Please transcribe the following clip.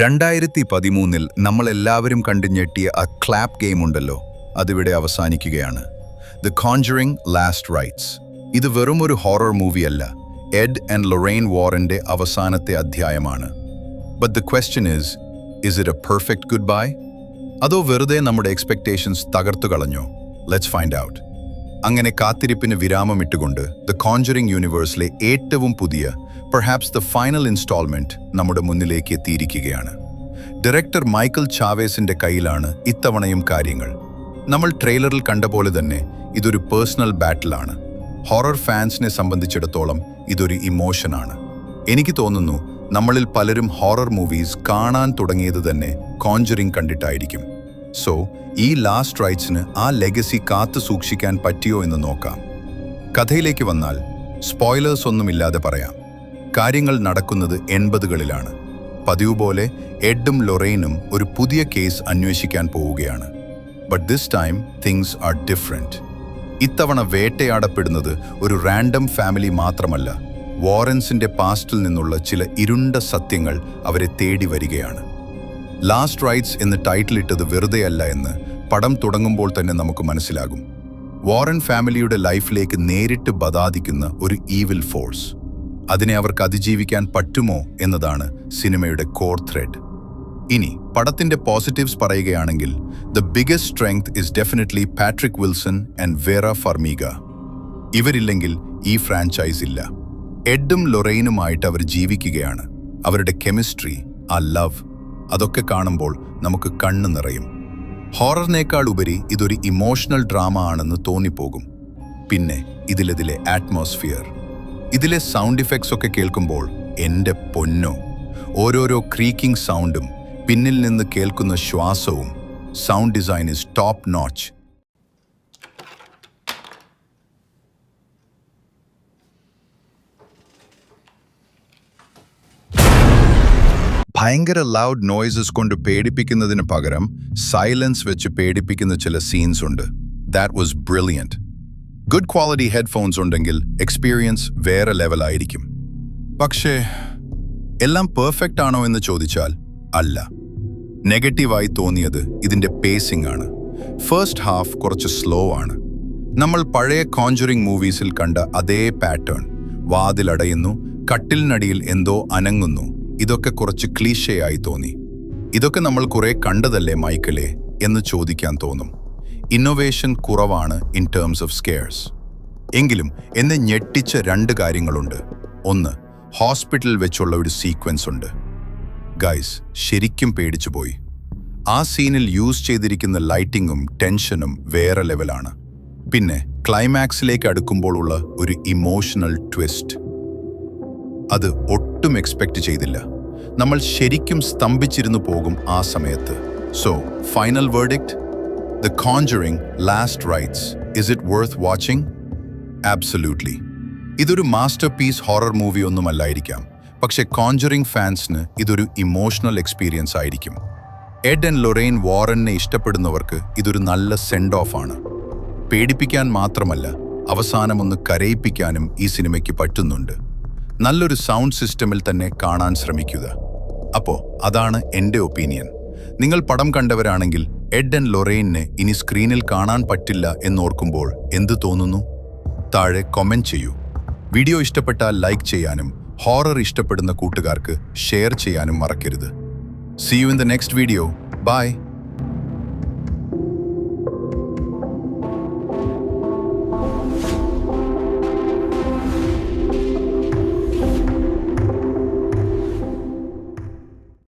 രണ്ടായിരത്തി പതിമൂന്നിൽ നമ്മളെല്ലാവരും കണ്ടു ഞെട്ടിയ ആ ക്ലാപ്പ് ഗെയിം ഉണ്ടല്ലോ അതിവിടെ അവസാനിക്കുകയാണ്. ദ കോൺജറിംഗ് ലാസ്റ്റ് റൈറ്റ്സ് ഇത് വെറും ഒരു ഹൊറർ മൂവിയല്ല എഡ് ആൻഡ് ലൊറൈൻ വാറിന്റെ അവസാനത്തെ അധ്യായമാണ്. But the question is is it a perfect goodbye അതോ വെറുതെ നമ്മുടെ എക്സ്പെക്ടേഷൻസ് തകർത്തു കളഞ്ഞോ? ലെറ്റ്സ് ഫൈൻഡ് ഔട്ട് അങ്ങനെ കാത്തിരിപ്പിന് വിരാമമിട്ടുകൊണ്ട് ദ കോൺജറിംഗ് യൂണിവേഴ്സിലെ ഏറ്റവും പുതിയ പെർഹാപ്സ് ദ ഫൈനൽ ഇൻസ്റ്റാൾമെന്റ് നമ്മുടെ മുന്നിലേക്ക് എത്തിയിരിക്കുകയാണ്. ഡയറക്ടർ മൈക്കിൾ ചാവേസിന്റെ കയ്യിലാണ് ഇത്തവണയും കാര്യങ്ങൾ. നമ്മൾ ട്രെയിലറിൽ കണ്ട പോലെ തന്നെ ഇതൊരു പേഴ്സണൽ ബാറ്റിലാണ് ഹൊറർ ഫാൻസിനെ സംബന്ധിച്ചിടത്തോളം ഇതൊരു ഇമോഷനാണ് എനിക്ക് തോന്നുന്നു നമ്മളിൽ പലരും ഹൊറർ മൂവീസ് കാണാൻ തുടങ്ങിയത് തന്നെ കോഞ്ചറിങ് കണ്ടിട്ടായിരിക്കും. സോ ഈ ലാസ്റ്റ് റൈറ്റ്സിന് ആ ലെഗസി കാത്തു സൂക്ഷിക്കാൻ പറ്റിയോ എന്ന് നോക്കാം. കഥയിലേക്ക് വന്നാൽ സ്പോയിലേഴ്സ് ഒന്നുമില്ലാതെ പറയാം. കാര്യങ്ങൾ നടക്കുന്നത് എൺപതുകളിലാണ്. പതിവ് പോലെ എഡും ലൊറൈനും ഒരു പുതിയ കേസ് അന്വേഷിക്കാൻ പോവുകയാണ്. But this time things are different ഇത്തവണ വേട്ടയാടപ്പെടുന്നത് ഒരു റാൻഡം ഫാമിലി മാത്രമല്ല വാറൻസിന്റെ പാസ്റ്റിൽ നിന്നുള്ള ചില ഇരുണ്ട സത്യങ്ങൾ അവരെ തേടി വരികയാണ്. ലാസ്റ്റ് റൈറ്റ്സ് എന്ന് ടൈറ്റിൽ ഇട്ടത് വെറുതെയല്ല എന്ന് പടം തുടങ്ങുമ്പോൾ തന്നെ നമുക്ക് മനസ്സിലാകും. വോറൻ ഫാമിലിയുടെ ലൈഫിലേക്ക് നേരിട്ട് ബതാദിക്കുന്ന ഒരു ഈവിൽ ഫോഴ്സ് അതിനെ അവർക്ക് അതിജീവിക്കാൻ പറ്റുമോ എന്നതാണ് സിനിമയുടെ കോർ ത്രെഡ് ഇനി പടത്തിന്റെ പോസിറ്റീവ്സ് പറയുകയാണെങ്കിൽ the biggest strength is definitely Patrick Wilson and Vera Farmiga ഇവരില്ലെങ്കിൽ ഈ ഫ്രാഞ്ചൈസ് ഇല്ല. എഡും ലൊറൈനുമായിട്ട് അവർ ജീവിക്കുകയാണ്. അവരുടെ കെമിസ്ട്രി ആ ലവ് അതൊക്കെ കാണുമ്പോൾ നമുക്ക് കണ്ണ് നിറയും. ഹൊററിനേക്കാൾ ഉപരി ഇതൊരു ഇമോഷണൽ ഡ്രാമ ആണെന്ന് തോന്നിപ്പോകും. പിന്നെ ഇതിലതിലെ ആറ്റ്മോസ്ഫിയർ ഇതിലെ സൗണ്ട് ഇഫക്ട്സ് ഒക്കെ കേൾക്കുമ്പോൾ എന്റെ പൊന്നോ ഓരോരോ ക്രീക്കിംഗ് സൗണ്ടും പിന്നിൽ നിന്ന് കേൾക്കുന്ന ശ്വാസവും sound design is top notch ഭയങ്കര ലൗഡ് നോയ്സസ് കൊണ്ട് പേടിപ്പിക്കുന്നതിന് പകരം സൈലൻസ് വെച്ച് പേടിപ്പിക്കുന്ന ചില സീൻസ് ഉണ്ട്. That was brilliant good quality headphones ഉണ്ടെങ്കിൽ എക്സ്പീരിയൻസ് വേറെ ലെവലായിരിക്കും പക്ഷേ എല്ലാം പെർഫെക്റ്റ് ആണോ എന്ന് ചോദിച്ചാൽ അല്ല. നെഗറ്റീവായി തോന്നിയത് ഇതിന്റെ പേസിംഗ് ആണ്. ഫസ്റ്റ് ഹാഫ് കുറച്ച് സ്ലോ ആണ്. നമ്മൾ പഴയ കോഞ്ചറിംഗ് മൂവീസിൽ കണ്ട അതേ പാറ്റേൺ വാതിലടയുന്നു കട്ടിലിനടിയിൽ എന്തോ അനങ്ങുന്നു. ഇതൊക്കെ കുറച്ച് ക്ലീശയായി തോന്നി. ഇതൊക്കെ നമ്മൾ കുറെ കണ്ടതല്ലേ മൈക്കലെ എന്ന് ചോദിക്കാൻ തോന്നും. ഇന്നൊവേഷൻ കുറവാണ് ഇൻ ടേംസ് ഓഫ് സ്കെയർസ് എങ്കിലും എന്നെ ഞെട്ടിച്ച രണ്ട് കാര്യങ്ങളുണ്ട്. ഒന്ന് ഹോസ്പിറ്റലിൽ വെച്ചുള്ള ഒരു സീക്വൻസ് ഉണ്ട്. ഗൈസ് ശരിക്കും പേടിച്ചു പോയി ആ സീനിൽ യൂസ് ചെയ്തിരിക്കുന്ന ലൈറ്റിങ്ങും ടെൻഷനും വേറെ ലെവലാണ് പിന്നെ ക്ലൈമാക്സിലേക്ക് അടുക്കുമ്പോഴുള്ള ഒരു ഇമോഷണൽ ട്വിസ്റ്റ് അത് ഒട്ടും എക്സ്പെക്ട് ചെയ്തില്ല. നമ്മൾ ശരിക്കും സ്തംഭിച്ചിരുന്നു പോകും ആ സമയത്ത്. So final verdict the Conjuring last rites is it worth watching absolutely ഇതൊരു മാസ്റ്റർ പീസ് ഹൊറർ മൂവി ഒന്നുമല്ലായിരിക്കാം. പക്ഷേ കോൺജറിംഗ് ഫാൻസിന് ഇതൊരു ഇമോഷണൽ എക്സ്പീരിയൻസ് ആയിരിക്കും. എഡ് ആൻഡ് ലൊറൈൻ വാറനെ ഇഷ്ടപ്പെടുന്നവർക്ക് ഇതൊരു നല്ല സെൻഡ് ഓഫ് ആണ്. പേടിപ്പിക്കാൻ മാത്രമല്ല അവസാനമൊന്ന് കരയിപ്പിക്കാനും ഈ സിനിമയ്ക്ക് പറ്റുന്നുണ്ട്. നല്ലൊരു സൗണ്ട് സിസ്റ്റമിൽ തന്നെ കാണാൻ ശ്രമിക്കുക. അപ്പോൾ അതാണ് എന്റെ ഒപ്പീനിയൻ നിങ്ങൾ പടം കണ്ടവരാണെങ്കിൽ എഡ് ആൻഡ് ലൊറൈനെ ഇനി സ്ക്രീനിൽ കാണാൻ പറ്റില്ല എന്നോർക്കുമ്പോൾ എന്ത് തോന്നുന്നു? താഴെ കമന്റ് ചെയ്യൂ. വീഡിയോ ഇഷ്ടപ്പെട്ടാൽ ലൈക്ക് ചെയ്യാനും ഹോറർ ഇഷ്ടപ്പെടുന്ന കൂട്ടുകാർക്ക് ഷെയർ ചെയ്യാനും മറക്കരുത്. See you in the next video bye